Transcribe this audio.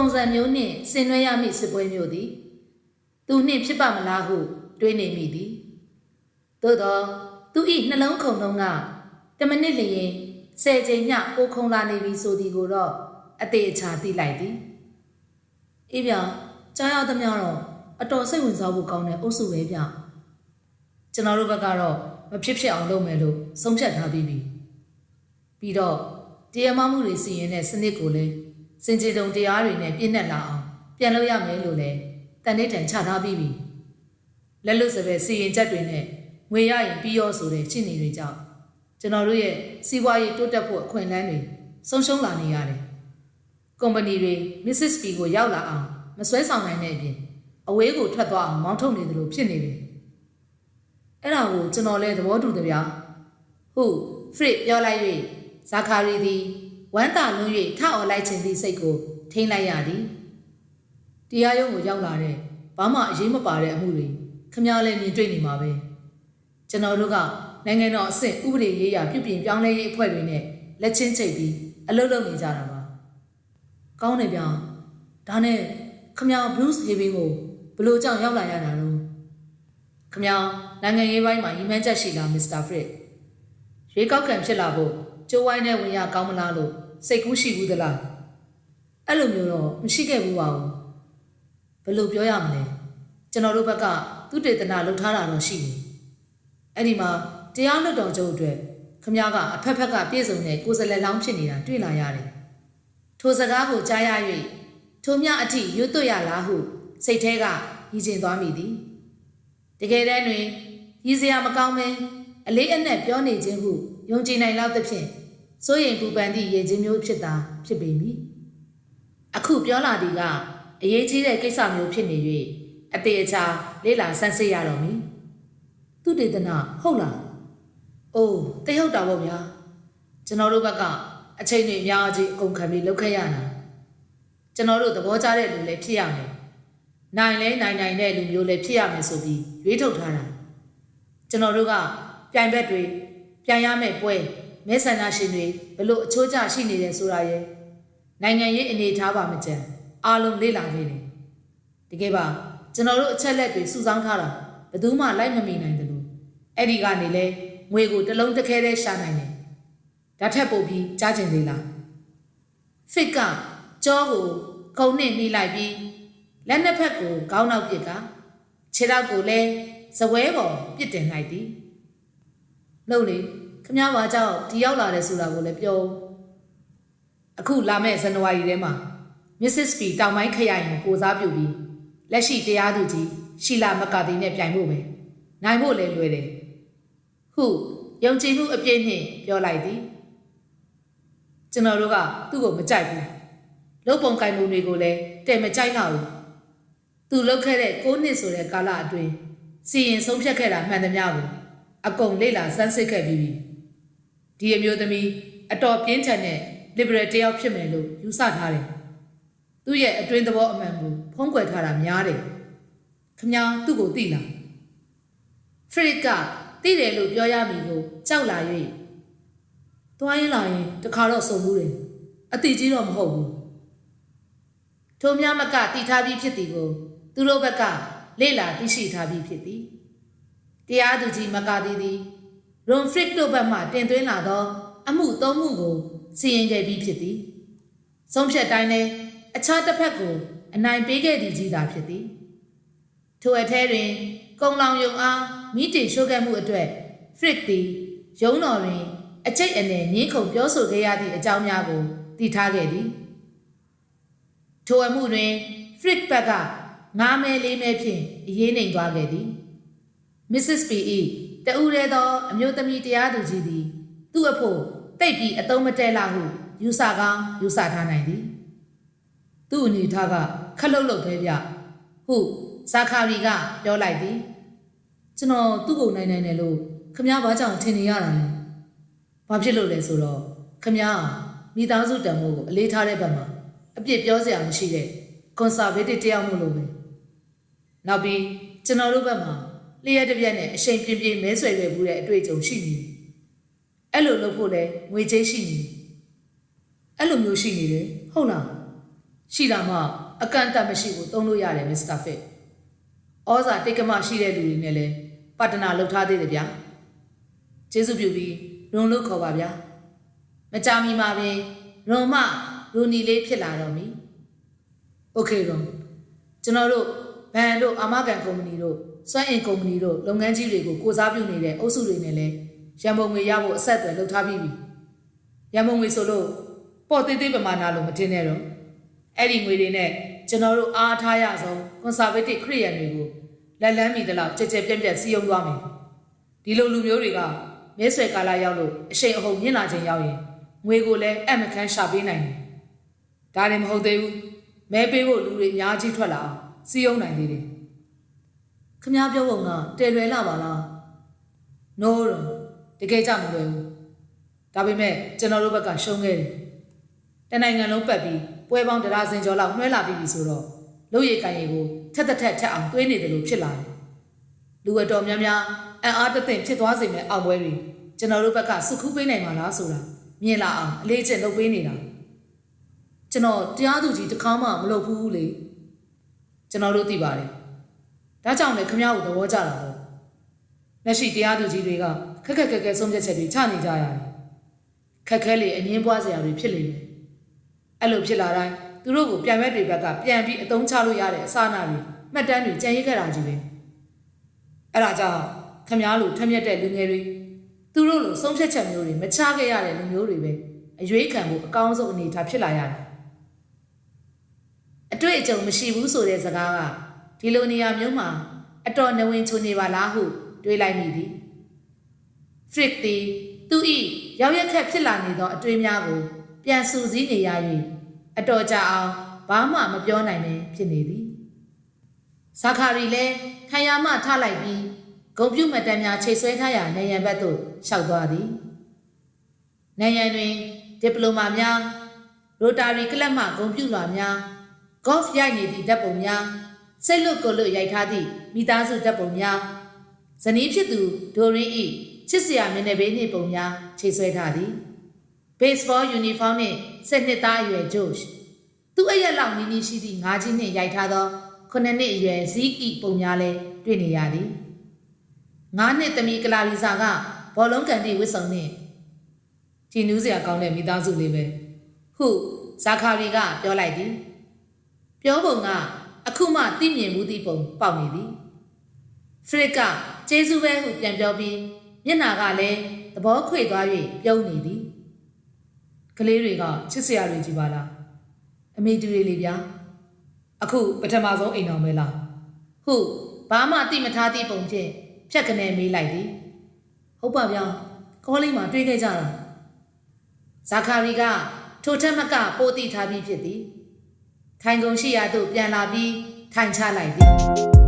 ထိုပုံစံမျိုးနှင့်ဆင်နွှဲရမည့်စစ်ပွဲမျိုးသည် သူနှင့်ဖြစ်ပါမလားဟုတွေးနေမိသည်သို့သောသူ၏နှလုံးခုန်လုံးကတမနစ်လျင်ဆယ်ချိန်မျှပိုခုန်လာနေပြီဆိုသည်ကိုတော့အသေးအချာသိလိုက်သည်အေးဗျာကြားရသမျှတော့အတော်စိတ်ဝင်စားဖို့ကောင်းတဲ့အုပ်စုပဲဗျကျွန်တော်တို့ဘက်ကတော့မဖြစ်ဖြစ်အောင်လုပ်မယ်လို့ဆုံးဖြတ်ထားပြီးပြီပြီးတော့တရားမမှုတွေစီရင်တဲ့စနစ်ကိုလည်း စင်ကြေတုံတရားတွေနဲ့ပြည့်နှက်လာအောင်ပြန်လုပ်ရမယ်လို့လည်းတန်နေတန်ချထားပြီးပြီလက်လွတ်စပယ်စီရင်ချက်တွေနဲ့ငွေရရင်ပြီးရောဆိုတဲ့ရှင်းနေတွေကြောင့်ကျွန်တော်တို့ရဲ့စီးပွားရေးတိုးတက်ဖို့အခွင့်အလမ်းတွေဆုံးရှုံးလာနေရတယ်ကုမ္ပဏီတွေ Mrs. P ကိုရောက်လာအောင်မဆွဲဆောင်နိုင်တဲ့အပြင်အဝေးကိုထွက်သွားအောင်မောင်းထုတ်နေတယ်လို့ဖြစ်နေတယ်အဲ့ဒါကိုကျွန်တော်လည်းသဘောတူတယ်ဗျာဟုတ်ဖရစ်ပြောလိုက်၍ဇာခာရီသည် ဝမ်းသာလွန်း၍ထအော်လိုက်ခြင်းသည့်စိတ်ကိုထိမ့်လိုက်ရသည်တရားရုံးကိုရောက်လာတဲ့ဘာမှအရေးမပါတဲ့အမှုတွေခမားလည်းမြင်တွေ့နေမှာပဲကျွန်တော်တို့ကနိုင်ငံတော်အဆင့်ဥပဒေရေးရာပြုပြင်ပြောင်းလဲရေးအဖွဲ့တွေနဲ့လက်ချင်းချိတ်ပြီးအလုပ်လုပ်နေကြတာပါကောင်းတယ်ဗျာဒါနဲ့ခမား Bruce Haven ကိုဘယ်လိုကြောင့်ရောက်လာရတာလဲခမားနိုင်ငံရေးပိုင်းမှာရည်မှန်းချက်ရှိလားမစ္စတာဖရစ်ရွေးကောက်ခံဖြစ်လာဖို့ ကျိုးဝိုင်းနဲ့ဝင်ရကောင်းမလားလို့စိတ်ကူးရှိဘူးသလားအဲ့လိုမျိုးတော့မရှိခဲ့ဘူးပါဘူးဘယ်လိုပြောရမလဲကျွန်တော်တို့ဘက်ကသူတေသနာလှုပ်ထားတာတော့ရှိတယ်အဲ့ဒီမှာတရားလွတ်တော်ချုပ်အတွက်ခမည်းကအဖက်ဖက်ကပြည့်စုံတဲ့ကိုယ်စလဲလောင်းဖြစ်နေတာတွေ့လာရတယ်ထိုစကားကိုကြားရ၍ထိုမြအထိရွတ်သွရလားဟုစိတ်ထဲကရည်ကျင်သွားမိသည်တကယ်တမ်းတွင်ရည်စရာမကောင်းပဲအလေးအနက်ပြောနေခြင်းဟု ယုံကြည်နိုင်လောက်သဖြင့်စိုးရင်ပူပန်သည့်ရည်ချင်းမျိုးဖြစ်တာဖြစ်ပေမည်အခုပြောလာသည်ကအရေးကြီးတဲ့ကိစ္စမျိုးဖြစ်နေ၍အသေးအချာလေးလာဆန်းစစ်ရတော့မည်သူတေသနာဟုတ်လားအိုးတိတ်ဟုတ်တာပေါ့ဗျာကျွန်တော်တို့ဘက်ကအချိန်တွေအများကြီးအကုန်ခံပြီးလုပ်ခဲ့ရတာကျွန်တော်တို့သဘောကျတဲ့လူလည်းဖြစ်ရမယ်နိုင်လဲနိုင်နိုင်တဲ့လူမျိုးလည်းဖြစ်ရမယ်ဆိုပြီးရွေးထုတ်ထားတာကျွန်တော်တို့ကပြိုင်ဘက်တွေ ပြိုင်ရမယ့်ပွဲမဲဆန္ဒရှင်တွေဘလို့အချိုးကျရှိနေတယ်ဆိုတာရယ်နိုင်ငံရေးအနေအထားပါမကြံအားလုံးလေ့လာနေတယ်တကယ်ပါကျွန်တော်တို့အချက်လက်တွေစုဆောင်းထားတာဘယ်သူမှလိုက်မမီနိုင်တယ်လို့အဲ့ဒီကနေလဲငွေကိုတစ်လုံးတစ်ခဲတည်းရှာနိုင်တယ်ဒါထက်ပိုပြီးကြားကျင်သေးလားဖစ်ကကြောကိုခုံနဲ့နှီးလိုက်ပြီးလက်နှစ်ဖက်ကိုခေါင်းနောက်ပစ်ကခြေထောက်ကိုလည်းဇပွဲပေါ်ပစ်တင်လိုက်သည် လှုပ်လေခမည်းဘာကြောင့်ဒီရောက်လာတယ်ဆိုတာကိုလည်းပြောအခုလာမယ့်ဇန်နဝါရီထဲမှာ Mrs. P တောင်ပိုင်းခရိုင်ကိုကိုစားပြုပြီးလက်ရှိတရားသူကြီးရှီလာမကာတီနဲ့ပြိုင်ဖို့ပဲနိုင်ဖို့လည်းလွယ်တယ်ဟုယုံကြည်မှုအပြည့်နှင့်ပြောလိုက်သည်ကျွန်တော်တို့ကသူ့ကိုမကြိုက်ဘူးလုတ်ပုံကင်ပုံတွေကိုလည်းတဲ့မကြိုက်တော့ဘူးသူလုတ်ခဲ့တဲ့6နှစ်ဆိုတဲ့ကာလအတွင်းစီရင်ဆုံးဖြတ်ခဲ့တာမှန်သမျှကို အကုန်လေ့လာစမ်းစစ်ခဲ့ပြီးပြီဒီအမျိုးသမီးအတော်ပြင်းထန်တဲ့ liberal တယောက်ဖြစ်မယ်လို့ယူဆထားတယ်သူ့ရဲ့အတွင်းသဘောအမှန်ကိုဖုံးကွယ်ထားတာများတယ်ခမ ्या သူ့ကိုသိလားဖရစ်ကသိတယ်လို့ပြောရမည်ကိုကြောက်လာ၍သွားရင်လာရင်တခါတော့စုံမှုတယ်အတိကြီးတော့မဟုတ်ဘူးထိုများမကတီထားပြီးဖြစ်သည်ကို သူတို့ဘက်ကလေ့လာသိရှိထားပြီးဖြစ်သည် တရားသူကြီးမကသည်သည်ရွန်ဖရစ်တို့ဘက်မှတင်သွင်းလာသော အမှုသုံးမှုကိုစီရင်ခဲ့ပြီးဖြစ်သည်ဆုံးဖြတ်တိုင်းလဲအခြားတစ်ဖက်ကိုအနိုင်ပေးခဲ့သည်ကြီးသာဖြစ်သည်ထိုအထဲတွင် ကုံလောင်ယုံအားမိတင်ရှိုးခဲ့မှုအတွက်ဖရစ်သည်ရုံးတော်တွင်အချိတ်အနယ်ငင်းခုန်ပြောဆိုခဲ့ရသည့်အကြောင်းများကိုတည်ထားခဲ့သည်ထိုအမှုတွင်ဖရစ်ဘက်ကငားမဲလေးမဲဖြင့်အရေးနှိမ်သွားခဲ့သည် Mrs. P.E. တဦးရဲသောအမျိုးသမီးတရားသူကြီးသည်သူ့အဖို့တိတ်ပြီးအတုံးမတဲလာဟုယူဆကောင်းယူဆထားနိုင်သည်သူ့အနေထားကခက်လုတ်လုတ်ပဲဗျဟုဇာခာရီကပြောလိုက်သည်ကျွန်တော်သူ့ကိုနိုင်နိုင်တယ်လို့ခမည်းဘာကြောင့်ထင်နေရတာလဲဘာဖြစ်လို့လဲဆိုတော့ခမည်းမိသားစုတံမိုးကိုအလေးထားတဲ့ဘက်မှာအပြစ်ပြောစရာမရှိတဲ့ကွန်ဆာဗေးတစ်တယောက်မို့လို့ပဲနောက်ပြီးကျွန်တော်တို့ဘက်မှာ လျှက်တစ်ပြက်နဲ့အရှိန်ပြင်းပြင်းမဲဆွယ်ခဲ့မှုတဲ့အတွေ့အကြုံရှိနေတယ်။အဲ့လိုလုပ်ဖို့လဲငွေကြေးရှိနေတယ်။အဲ့လိုမျိုးရှိနေတယ်ဟုတ်လား။ရှိတာမှအကန့်အသတ်မရှိဘူးသုံးလို့ရတယ်မစ္စတာဖစ်။ဩဇာတိတ်ကမရှိတဲ့လူတွေနဲ့လဲပတ္တနာလုပ်ထားသေးတယ်ဗျာ။ကျေးဇူးပြုပြီးရုံလို့ခေါ်ပါဗျာ။မကြမီမှာပဲရုံမလူနီလေးဖြစ်လာတော့မီ။ Okay ရုံကျွန်တော်တို့ ဘန်တို့အာမကန်ကုမ္ပဏီတို့စွမ်းအင်ကုမ္ပဏီတို့လုပ်ငန်းကြီးတွေကိုကိုစားပြုနေတဲ့အုပ်စုတွေနဲ့လည်းရန်ပုံငွေရဖို့အဆက်အသွယ်လုပ်ထားပြီးပြီရန်ပုံငွေဆိုလို့ပေါ့သေးသေးပမာဏလို့မတင်နဲ့တော့အဲ့ဒီငွေတွေနဲ့ကျွန်တော်တို့အားထားရဆုံး conservative ခရိယန်တွေကိုလက်လန်းမိသလောက်ကြက်ကြက်ပြက်ပြက်စီးရုံသွားမယ်ဒီလိုလူမျိုးတွေကမဲဆွယ်ကာလရောက်လို့အရှိန်အဟုန်မြင့်လာခြင်းရောက်ရင်ငွေကိုလည်းအမခန်းရှာပေးနိုင်တယ်ဒါလည်းမဟုတ်သေးဘူးမဲပေးဖို့လူတွေအများကြီးထွက်လာအောင် စီးရုံနိုင်သေးတယ်ခမားပြောပုံကတဲလွယ်လာပါလား no တော့တကယ်ကြမလွယ်ဘူးဒါပေမဲ့ကျွန်တော်တို့ဘက်ကရှုံးခဲ့တယ်တနိုင်ငံလုံးပတ်ပြီးပွဲပေါင်းတရားစင်ကျော်လောက်နှွှဲလာပြီးပြီဆိုတော့လူရည်ကန်ရည်ကိုထက်တစ်ထက်ထက်အောင်တွေးနေတယ်လို့ဖြစ်လာတယ်။လူအတော်များများအံ့အားတသင့်ဖြစ်သွားစေမဲ့အောင်ပွဲတွေကျွန်တော်တို့ဘက်ကစုခူးပေးနိုင်မှာလားဆိုတာမြင်လာအောင်အလေးကျင့်လုပ်ပေးနေတာ။ကျွန်တော်တရားသူကြီးတစ်ခါမှမလုပ်ဘူးလေ။ ကျွန်တော်တို့သိပါတယ်။ဒါကြောင့်လည်းခမ ्या ကိုသဘောကျတာပေါ့။လက်ရှိတရားသူကြီးတွေကခက်ခက်ခက်ခဲဆုံးဖြတ်ချက်တွေချနေကြရတယ်။ခက်ခဲလေအငင်းပွားစရာတွေဖြစ်နေတယ်။အဲ့လိုဖြစ်လာတိုင်းသူတို့ကိုပြန်မဲ့တွေဘက်ကပြန်ပြီးအသုံးချလို့ရတဲ့အစအနာတွေမှတ်တမ်းတွေကြံရိပ်ခဲ့တာကြီးပဲအဲ့ဒါကြောင့်ခမားလိုထက်မြက်တဲ့လူငယ်တွေသူတို့လိုဆုံးဖြတ်ချက်မျိုးတွေမချခဲ့ရတဲ့လူမျိုးတွေပဲအရွေးခံဖို့အကောင်းဆုံးအနေအထားဖြစ်လာရတယ်အ တွေ့အကြုံမရှိဘူးဆိုတဲ့စကားကဒီလိုနေရာမျိုးမှာအတော်နဝင်ချုံနေပါလားဟုတွေးလိုက်မိသည်ဖရစ်သည်သူ၏ရောက်ရက်ခက်ဖြစ်လာနေသောအတွေးများကို ပြန်စူးစီးနေရ၍အတော်ကြာအောင်ဘာမှမပြောနိုင်ပဲဖြစ်နေသည်ဇာခာရီလည်းခံရမှထလိုက်ပြီးဂုံပြုတ်မတန်းများချိတ်ဆွဲထားရာနေရန်ဘက်သို့ရှောက်သွားသည်နေရန်တွင်ဒီပလိုမာများရိုတာရီကလပ်မှဂုံပြုတ်လွှာများ ဂေါ့ဖ်ရိုက်နေသည့်ဓာတ်ပုံများစိတ်လွတ်ကိုယ်လွတ်ရိုက်ထားသည့်မိသားစုဓာတ်ပုံများဇနီးဖြစ်သူဒိုရင်းဤချစ်စရာမျက်နှာပေးနှင့်ပုံများချိတ်ဆွဲထားသည် baseball uniform နှင့်စက်နှစ်သားအရွယ် Josh သူ့အရက်လောက်နီးနီးရှိသည့်ငါးချင်းနှင့်ရိုက်ထားသောခုနှစ်နှစ်အရွယ် Zeke ပုံများလည်းတွေ့နေရသည်ငါးနှစ်သမီးကလာရီစာကဘောလုံးကန်သည့်ဝစ်စုံနှင့်ကြည်နူးစရာကောင်းတဲ့မိသားစုလေးပဲဟုဇာခာရီကပြောလိုက်သည် ပြောပုံကအခုမှသိမြင်မှုသည့်ပုံပေါက်နေသည်ဖရစ်ကကျေးဇူးပဲဟုပြန်ပြောပြီးမျက်နာကလည်းသဘောခွေသွား၍ပြုံးနေသည်ကလေးတွေကချစ်စရာတွေကြီးပါလားအမေတူတွေလေဗျာအခုပထမဆုံးအိမ်တော်မဲလားဟုဘာမှတိမထားသည့်ပုံဖြင့်ဖြတ်ကနေမေးလိုက်သည်ဟုတ်ပါဗျာကောလေးမှာတွေးခဲ့ကြတာဇာခာရီကထိုထက်မကပိုတိထားပြီးဖြစ်သည် ထိုင်ကုန်ရှိရာသို့ပြန်လာပြီးထိုင်ချလိုက်သည်